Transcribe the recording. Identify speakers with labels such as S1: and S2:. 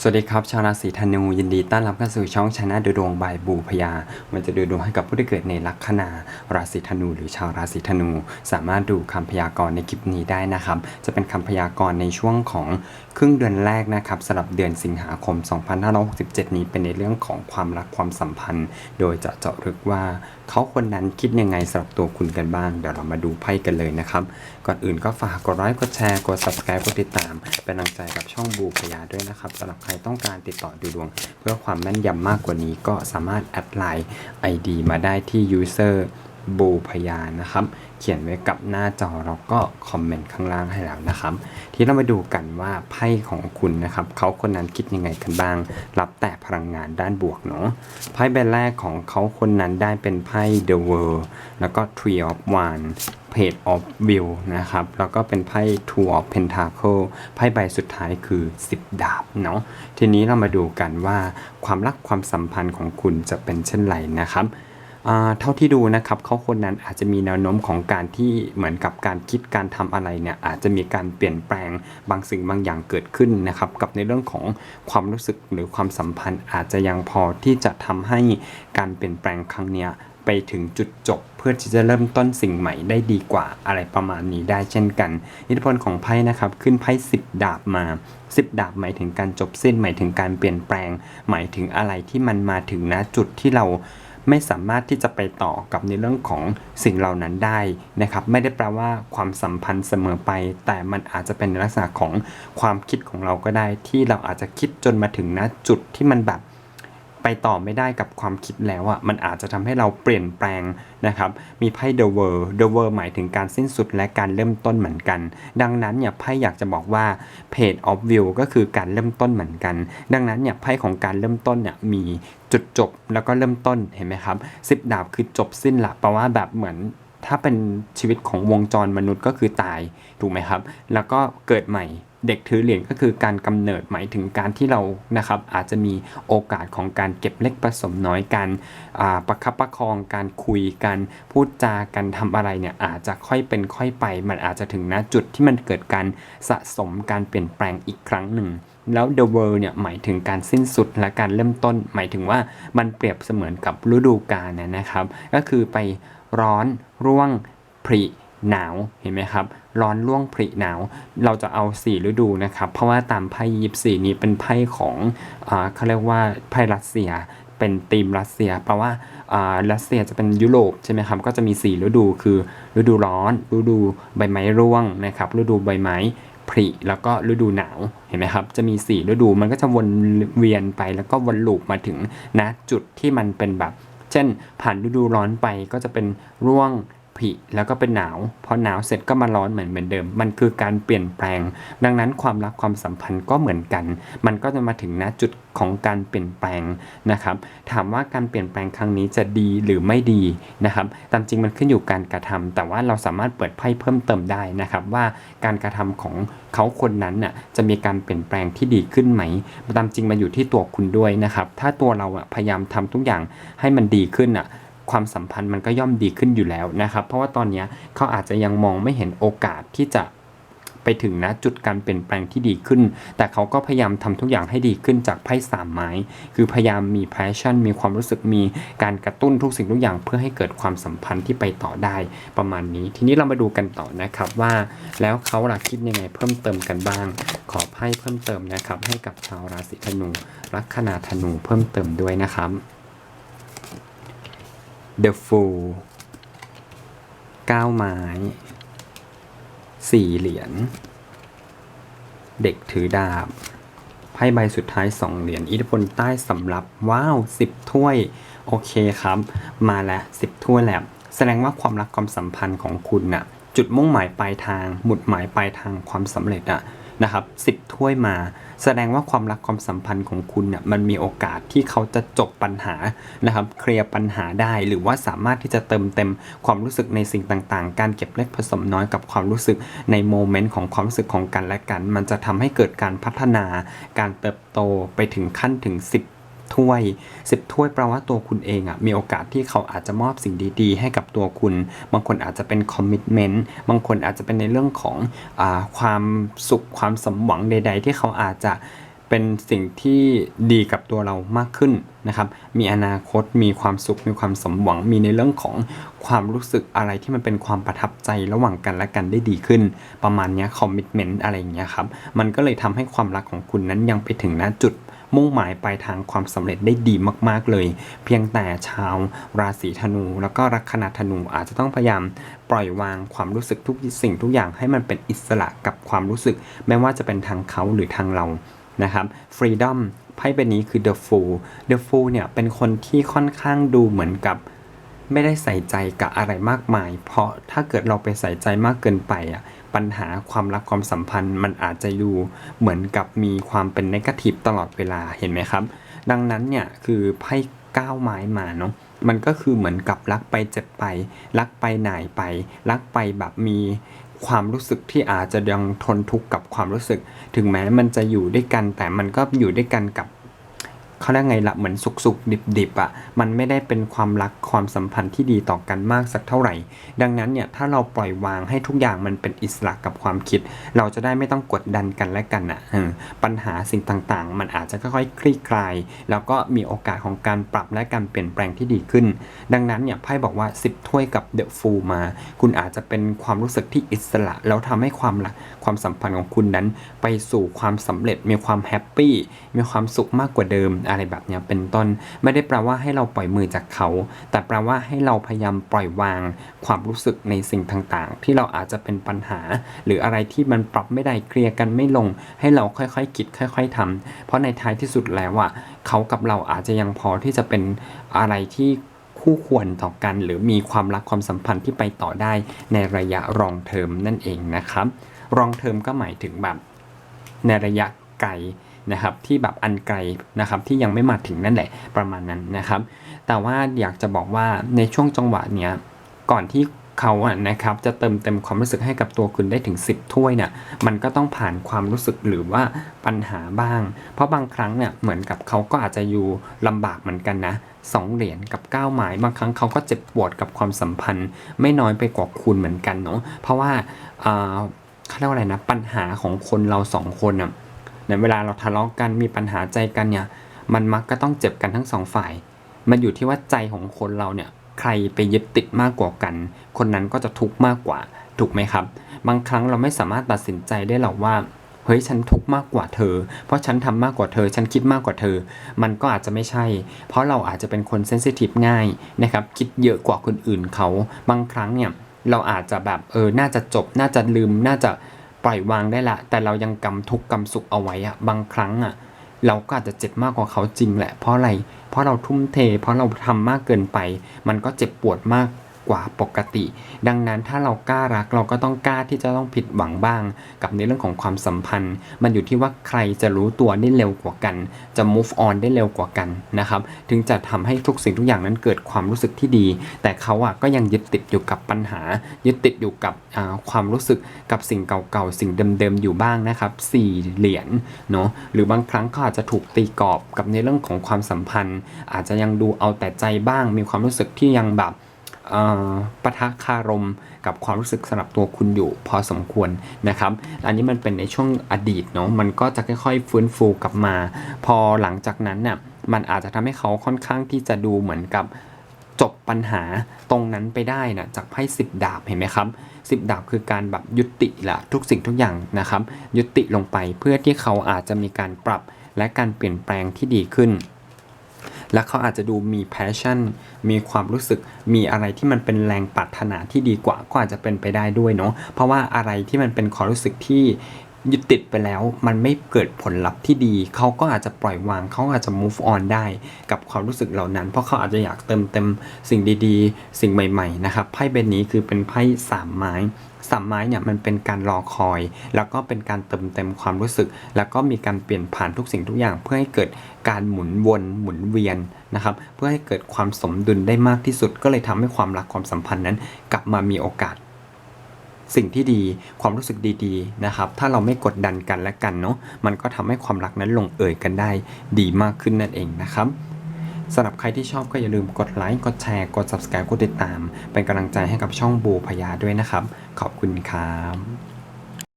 S1: สวัสดีครับ ชาวราศีธนูยินดีต้อนรับเข้าสู่ช่องชนะดูดวงบายบูพยา มันจะดูดวงให้กับผู้ที่เกิดในลัคนาราศีธนู หรือชาวราศีธนู สามารถดูคำพยากรณ์ในคลิปนี้ได้นะครับ จะเป็นคำพยากรณ์ในช่วงของครึ่งเดือนแรกนะครับสำหรับเดือนสิงหาคม 2567 นี้เป็นในเรื่องของความรักความสัมพันธ์ โดยจะเจาะลึกว่าเขาคนนั้นคิดยังไงสำหรับตัวคุณกันบ้าง เดี๋ยวเรามาดูไพ่กันเลยนะครับ ก่อนอื่นก็ฝากกดไลค์กดแชร์กด subscribe กดติดตามเป็นกำลังใจกับช่องบูพยาด้วยนะครับสำหรับใครต้องการติดต่อดูดวง เพื่อความแม่นยำมากกว่านี้ก็สามารถแอดไลน์ ID มาได้ที่ user บูพยานะครับ เขียนไว้กับหน้าจอแล้วก็คอมเมนต์ข้างล่างให้แล้วนะครับ ที่เรามาดูกันว่าไพ่ของคุณนะครับ เขาคนนั้นคิดยังไงกันบ้าง รับแต่พลังงานด้านบวกเนาะไพ่ใบแรกของเขาคนนั้นได้เป็นไพ่ The World แล้วก็ Tree of Wands Page of View นะครับ แล้วก็เป็นไพ่ Two of Pentacle ไพ่ใบสุดท้ายคือ 10 ดาบเนาะ ทีนี้เรามาดูกันว่าความรักความสัมพันธ์ของคุณจะเป็นเช่นไรนะครับเท่าที่ดูนะครับเขาคนนั้นอาจจะมีแนวโน้มของการที่เหมือนกับการคิดการทำอะไรเนี่ยอาจจะมีการเปลี่ยนแปลงบางสิ่งบางอย่างเกิดขึ้นนะครับกับในเรื่องของความรู้สึกหรือความสัมพันธ์อาจจะยังพอที่จะทำให้การเปลี่ยนแปลงครั้งนี้ ไปถึงจุดจบ เพื่อที่จะเริ่มต้นสิ่งใหม่ได้ดีกว่าอะไรประมาณนี้ได้เช่นกัน อิทธิพลของไพ่นะครับ ขึ้นไพ่สิบดาบมาสิบดาบหมายถึงการจบสิ้นหมายถึงการเปลี่ยนแปลง หมายถึงอะไรที่มันมาถึงณจุดที่เราไม่สามารถที่จะไปต่อกับในเรื่องของสิ่งเหล่านั้นได้นะครับ ไม่ได้แปลว่าความสัมพันธ์เสมอไป แต่มันอาจจะเป็นลักษณะของความคิดของเราก็ได้ ที่เราอาจจะคิดจนมาถึงณจุดที่มันแบบ ไปต่อไม่ได้กับความคิดแล้วอะ่ะมันอาจจะทำให้เราเปลี่ยนแปลงนะครับ มีไพ่ The World The World หมายถึงการสิ้นสุดและการเริ่มต้นเหมือนกัน ดังนั้นเนี่ยไพ่อยากจะบอกว่า Page of View ก็คือการเริ่มต้นเหมือนกัน ดังนั้นเนี่ยไพ่ของการเริ่มต้นเนี่ยมีจุดจบแล้วก็เริ่มต้นเห็นไหมครับสิบดาบคือจบสิ้นละแปลว่าแบบเหมือน ถ้าเป็นชีวิตของวงจรมนุษย์ก็คือตายถูกไหมครับ แล้วก็เกิดใหม่เด็กถือเหรียญก็คือการกำเนิดหมายถึงการที่เรานะครับอาจจะมีโอกาสของการเก็บเล็กผสมน้อยการประคับประคองการคุยกันพูดจากันทำอะไรเนี่ยอาจจะค่อยเป็นค่อยไป มันอาจจะถึงณจุดที่มันเกิดการสะสมการเปลี่ยนแปลงอีกครั้งหนึ่ง แล้ว the world เนี่ยหมายถึงการสิ้นสุดและการเริ่มต้น หมายถึงว่ามันเปรียบเสมือนกับฤดูกาลนะนะครับ ก็คือไป ร้อนร่วงผริหนาวเห็นไหมครับ ร้อนร่วงผริหนาว เราจะเอาสี่ฤดูนะครับ เพราะว่าตามไพ่ยิปซีนี้เป็นไพ่ของอเขาเรียกว่าไพ่รัสเซียเป็นธีมรัสเซียแปลว่าอ่ารัสเซียจะเป็นยุโรปใช่ไหมครับ ก็จะมี 4 ฤดูคือ ฤดูร้อน ฤดูใบไม้ร่วงนะครับ ฤดูใบไม้ผลิแล้วก็ฤดูหนาว เห็นไหมครับ จะมี 4 ฤดู มันก็จะวนเวียนไปแล้วก็วนลูปมาถึงณจุดที่มันเป็นแบบ เช่นผ่านฤดูร้อนไปก็จะเป็นร่วง ผลิแล้วก็เป็นหนาวพอหนาวเสร็จก็มาร้อนเหมือนเหมือนเดิม มันคือการเปลี่ยนแปลง ดังนั้นความรักความสัมพันธ์ก็เหมือนกัน มันก็จะมาถึงณจุดของการเปลี่ยนแปลงนะครับ ถามว่าการเปลี่ยนแปลงครั้งนี้จะดีหรือไม่ดีนะครับตามจริงมันขึ้นอยู่การกระทำแต่ว่าเราสามารถเปิดไพ่เพิ่มเติมได้นะครับ ว่าการกระทำของเขาคนนั้นน่ะจะมีการเปลี่ยนแปลงที่ดีขึ้นไหมตามจริงมันอยู่ที่ตัวคุณด้วยนะครับ ถ้าตัวเราอะพยายามทำทุกอย่างให้มันดีขึ้นอะ ความสัมพันธ์มันก็ย่อมดีขึ้นอยู่แล้วนะครับ เพราะว่าตอนนี้เขาอาจจะยังมองไม่เห็นโอกาสที่จะไปถึงนะจุดการเปลี่ยนแปลงที่ดีขึ้น แต่เขาก็พยายามทำทุกอย่างให้ดีขึ้นจากไพ่สามไม้ คือพยายามมี passion มีความรู้สึกมีการกระตุ้นทุกสิ่งทุกอย่างเพื่อให้เกิดความสัมพันธ์ที่ไปต่อได้ประมาณนี้ ทีนี้เรามาดูกันต่อนะครับว่า แล้วเขาหลักคิดยังไงเพิ่มเติมกันบ้าง ขอไพ่เพิ่มเติมนะครับให้กับชาวราศีธนูลัคนาธนูเพิ่มเติมด้วยนะครับ The Fool 9 ไม้สี่เหรียญ เด็กถือดาบ ไพ่ใบสุดท้าย 2 เหรียญ อิทธิพลใต้สำรับ ว้าว 10 ถ้วย โอเคครับ มาแล้ว 10 ถ้วยแล้ว แสดงว่าความรักความสัมพันธ์ของคุณน่ะ จุดมุ่งหมายปลายทาง หมุดหมายปลายทางความสำเร็จอะ นะครับ10ถ้วยมา แสดงว่าความรักความสัมพันธ์ของคุณเนี่ยมันมีโอกาสที่เขาจะจบปัญหานะครับเคลียร์ปัญหาได้ หรือว่าสามารถที่จะเติมเต็มความรู้สึกในสิ่งต่างๆ การเก็บเล็กผสมน้อยกับความรู้สึกในโมเมนต์ของความรู้สึกของกันและกัน มันจะทำให้เกิดการพัฒนาการเติบโตไปถึงขั้นถึง 10 ถ้วย 10 ถ้วยแปลว่าตัวคุณเองอะ่ะมีโอกาสที่เขาอาจจะมอบสิ่งดีๆ ให้กับตัวคุณ บางคนอาจจะเป็นคอมมิชเมนต์บางคนอาจจะเป็นในเรื่องของอความสุขความสมหวังใด ๆ ที่เขาอาจจะเป็นสิ่งที่ดีกับตัวเรามากขึ้นนะครับ มีอนาคต มีความสุข มีความสมหวัง มีในเรื่องของความรู้สึกอะไรที่มันเป็นความประทับใจระหว่างกันและกันได้ดีขึ้น ประมาณนี้คอมมิชเมนต์อะไรอย่างเงี้ยครับ มันก็เลยทำให้ความรักของคุณนั้นยังไปถึงณจุด มุ่งหมายปลายทางความสำเร็จได้ดีมาก ๆ เลย เพียงแต่ชาวราศีธนู แล้วก็ลัคนาธนูอาจจะต้องพยายามปล่อยวางความรู้สึกทุกสิ่งทุกอย่างให้มันเป็นอิสระกับความรู้สึก ไม่ว่าจะเป็นทางเขาหรือทางเรานะครับ freedom ไพ่ใบนี้คือ the fool the fool เนี่ยเป็นคนที่ค่อนข้างดูเหมือนกับไม่ได้ใส่ใจกับอะไรมากมาย เพราะถ้าเกิดเราไปใส่ใจมากเกินไปอะ ปัญหาความรักความสัมพันธ์ มันอาจจะดูเหมือนกับมีความเป็นนกาทีฟตลอดเวลาเห็นไหมครับ ดังนั้นเนี่ยคือไพ่ก้าวไม้มาเนาะมันก็คือเหมือนกับรักไปเจ็บไป รักไปหน่ายไป รักไปแบบมีความรู้สึกที่อาจจะยังทนทุกข์กับความรู้สึก ถึงแม้มันจะอยู่ด้วยกันแต่มันก็อยู่ด้วยกันกับ เขาเรียกไงละเหมือนสุกสุกดิบดิบอะ่ะมันไม่ได้เป็นความรักความสัมพันธ์ที่ดีต่อกันมากสักเท่าไหร่ ดังนั้นเนี่ยถ้าเราปล่อยวางให้ทุกอย่างมันเป็นอิสระกับความคิด เราจะได้ไม่ต้องกดดันกันและกันอะ่ะปัญหาสิ่งต่างๆ มันอาจจะค่อยๆคลี่คลาย แล้วก็มีโอกาสของการปรับและการเปลี่ยนแปลงที่ดีขึ้น ดังนั้นเนี่ยไพ่บอกว่า 10 ถ้วยกับเดอะฟูลมา คุณอาจจะเป็นความรู้สึกที่อิสระ แล้วทำให้ความรักความสัมพันธ์ของคุณนั้น ไปสู่ความสำเร็จมีความแฮปปี้มีความสุขมากกว่าเดิมอะไรแบบเนี้ยเป็นต้น ไม่ได้แปลว่าให้เราปล่อยมือจากเขา แต่แปลว่าให้เราพยายามปล่อยวางความรู้สึกในสิ่งต่างๆ ที่เราอาจจะเป็นปัญหา หรืออะไรที่มันปรับไม่ได้เคลียร์กันไม่ลง ให้เราค่อยๆคิดค่อย ๆทำเพราะในท้ายที่สุดแล้วอะเขากับเราอาจจะยังพอที่จะเป็นอะไรที่คู่ควรต่อกัน หรือมีความรักความสัมพันธ์ที่ไปต่อได้ในระยะรองเทอมนั่นเองนะครับรองเทอมก็หมายถึงแบบในระยะไกล นะครับที่แบบอันไกลนะครับที่ยังไม่มาถึงนั่นแหละประมาณนั้นนะครับ แต่ว่าอยากจะบอกว่าในช่วงจังหวะเนี้ยก่อนที่เขาอะนะครับจะเติมเต็มความรู้สึกให้กับตัวคุณได้ถึง 10 ถ้วยเนี่ยมันก็ต้องผ่านความรู้สึกหรือว่าปัญหาบ้าง เพราะบางครั้งเนี่ยเหมือนกับเขาก็อาจจะอยู่ลำบากเหมือนกันนะสองเหรียญกับ9หมายบางครั้งเขาก็เจ็บปวดกับความสัมพันธ์ ไม่น้อยไปกว่าคุณเหมือนกันเนาะเพราะว่าอ่าเขาเรียกว่าอะไรนะปัญหาของคนเราสองคนอะ ในเวลาเราทะเลาะกันมีปัญหาใจกันเนี่ย มันมักก็ต้องเจ็บกันทั้งสองฝ่าย มันอยู่ที่ว่าใจของคนเราเนี่ยใครไปยึดติดมากกว่ากัน คนนั้นก็จะทุกข์มากกว่า ถูกไหมครับ บางครั้งเราไม่สามารถตัดสินใจได้หรอกว่า เฮ้ยฉันทุกข์มากกว่าเธอ เพราะฉันทำมากกว่าเธอ ฉันคิดมากกว่าเธอ มันก็อาจจะไม่ใช่ เพราะเราอาจจะเป็นคนเซนซิทีฟง่ายนะครับ คิดเยอะกว่าคนอื่นเขา บางครั้งเนี่ยเราอาจจะแบบเออ น่าจะจบ น่าจะลืม น่าจะ ปล่อยวางได้ละ แต่เรายังกำทุกข์กำสุขเอาไว้อะบางครั้งอะเราก็อาจจะเจ็บมากกว่าเขาจริงแหละเพราะอะไร เพราะเราทุ่มเท เพราะเราทำมากเกินไป มันก็เจ็บปวดมาก กว่าปกติ ดังนั้นถ้าเรากล้ารักเราก็ต้องกล้าที่จะต้องผิดหวังบ้าง กับในเรื่องของความสัมพันธ์ มันอยู่ที่ว่าใครจะรู้ตัวได้เร็วกว่ากัน จะ move on ได้เร็วกว่ากันนะครับ ถึงจะทำให้ทุกสิ่งทุกอย่างนั้นเกิดความรู้สึกที่ดี แต่เขาอะก็ยังยึดติดอยู่กับปัญหา ยึดติดอยู่กับความรู้สึกกับสิ่งเก่าๆสิ่งเดิมๆอยู่บ้างนะครับสี่เหรียญเนาะหรือบางครั้งก็อาจจะถูกตีกรอบกับในเรื่องของความสัมพันธ์ อาจจะยังดูเอาแต่ใจบ้าง มีความรู้สึกที่ยังแบบ ปะทะคารมกับความรู้สึกสำหรับตัวคุณอยู่พอสมควรนะครับ อันนี้มันเป็นในช่วงอดีตเนาะมันก็จะค่อยๆฟื้นฟูกลับมา พอหลังจากนั้นเนี่ยมันอาจจะทำให้เขาค่อนข้างที่จะดูเหมือนกับจบปัญหาตรงนั้นไปได้นะจากไพ่สิบดาบเห็นไหมครับสิบดาบคือการแบบยุติละทุกสิ่งทุกอย่างนะครับ ยุติลงไปเพื่อที่เขาอาจจะมีการปรับและการเปลี่ยนแปลงที่ดีขึ้น และเขาอาจจะดูมีแพชชั่น มีความรู้สึก มีอะไรที่มันเป็นแรงปรารถนาที่ดีกว่าก็อาจจะเป็นไปได้ด้วยเนาะ เพราะว่าอะไรที่มันเป็นความรู้สึกที่ ยึดติดไปแล้ว มันไม่เกิดผลลัพธ์ที่ดี เขาก็อาจจะปล่อยวาง เขาอาจจะ move on ได้กับความรู้สึกเหล่านั้น เพราะเขาอาจจะอยากเติมเต็มสิ่งดีๆ สิ่งใหม่ๆนะครับไพ่ใบนี้คือเป็นไพ่สามไม้สามไม้เนี่ยมันเป็นการรอคอย แล้วก็เป็นการเติมเต็มความรู้สึก แล้วก็มีการเปลี่ยนผ่านทุกสิ่งทุกอย่าง เพื่อให้เกิดการหมุนวนหมุนเวียนนะครับ เพื่อให้เกิดความสมดุลได้มากที่สุด ก็เลยทำให้ความรักความสัมพันธ์นั้น กลับมามีโอกาส สิ่งที่ดีความรู้สึกดีๆนะครับ ถ้าเราไม่กดดันกันและกันเนาะมันก็ทำให้ความรักนั้นลงเอยกันได้ดีมากขึ้นนั่นเองนะครับสำหรับใครที่ชอบก็อย่าลืมกดไลค์กดแชร์กด subscribe กดติดตาม เป็นกำลังใจให้กับช่องบูพยาด้วยนะครับ ขอบคุณครับ